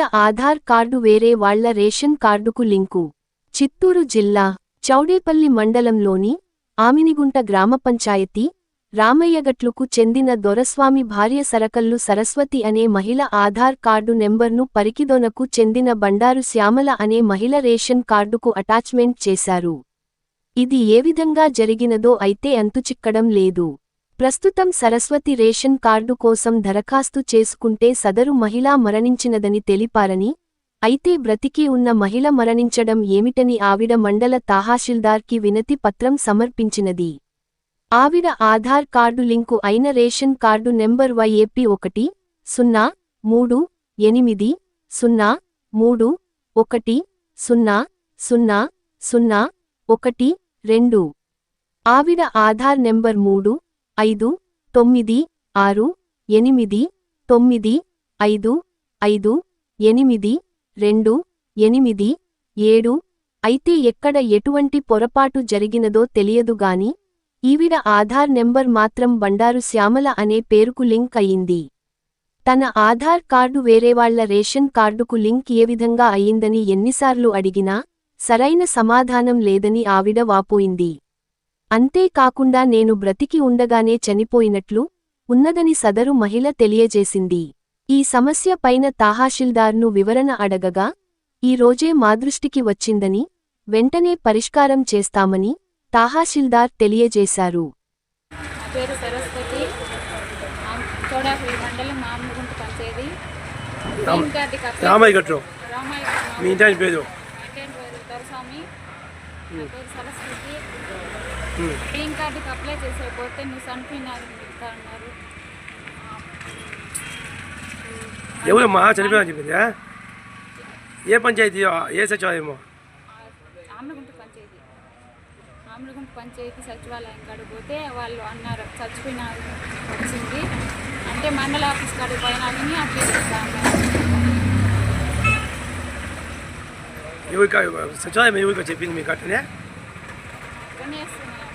ఆవిడ ఆధార్ కార్డు వేరే వాళ్ళ రేషన్ కార్డుకు లింకు. చిత్తూరు జిల్లా చౌడేపల్లి మండలంలోని ఆమినిగుంట గ్రామ పంచాయతీ రామయ్యగట్లుకు చెందిన దొరస్వామి భార్య సరకల్లు సరస్వతి అనే మహిళ ఆధార్ కార్డు నెంబర్ను పరికిదొనకు చెందిన బండారు శ్యామల అనే మహిళ రేషన్ కార్డుకు అటాచ్మెంట్ చేశారు. ఇది ఏ విధంగా జరిగినదో అయితే అంతుచిక్కడం లేదు. ప్రస్తుతం సరస్వతి రేషన్ కార్డు కోసం దరఖాస్తు చేసుకుంటే సదరు మహిళ మరణించినదని తెలిపారని అయితే బ్రతికి ఉన్న మహిళ మరణించడం ఏమిటని ఆవిడ మండల తహసీల్దార్కి వినతి పత్రం సమర్పించినది. ఆవిడ ఆధార్ కార్డు లింకు అయిన రేషన్ కార్డు నెంబర్ వైఏపీ ఒకటి సున్నా మూడు ఎనిమిది సున్నా మూడు ఒకటి సున్నా సున్నా సున్నా ఒకటి రెండు. ఆవిడ ఆధార్ నెంబర్ మూడు ఐదు తొమ్మిది ఆరు ఎనిమిది తొమ్మిది ఐదు ఐదు ఎనిమిది రెండు ఎనిమిది ఏడు అయితే ఎక్కడ ఎటువంటి పొరపాటు జరిగినదో తెలియదుగాని ఈవిడ ఆధార్ నెంబర్ మాత్రం బండారు శ్యామల అనే పేరుకు లింక్ అయింది. తన ఆధార్ కార్డు వేరేవాళ్ళ రేషన్ కార్డుకు లింక్ ఏ విధంగా అయిందని ఎన్నిసార్లు అడిగినా సరైన సమాధానం లేదని ఆవిడ వాపోయింది. అంతేకాకుండా నేను బ్రతికి ఉండగానే చనిపోయినట్లు ఉన్నదని సదరు మహిళ తెలియజేసింది. ఈ సమస్య పైన తహసీల్దార్ను వివరణ అడగగా ఈ రోజే మా దృష్టికి వచ్చిందని వెంటనే పరిష్కారం చేస్తామని తహసీల్దార్ తెలియజేశారు. పేరు సరస్వతి. మండలం గట్టు రామాయ పేరు దొరస్వామి. సరస్వతి. గ్రీన్ కార్డుకి అప్లై చేసేపోతే నువ్వు చనిపోయినారు చెప్తా ఉన్నారు ఎవరమ్మా చనిపోయాని చెప్పిందా ఏ పంచాయతీ? ఏ సచివాలయమో? ఆమిడిగుంట పంచాయతీ. ఆమిడిగుంట పంచాయతీ సచివాలయం కాడికి పోతే వాళ్ళు అన్నారు చచ్చిపోయినారు. వచ్చింది. అంటే మండల ఆఫీస్ కాడికి పోయినా కానీ అప్లై చేస్తా ఉన్నారు ఎవరికి? సచివాలయం ఎవరికి చెప్పింది మీకు అట్టనే 真的是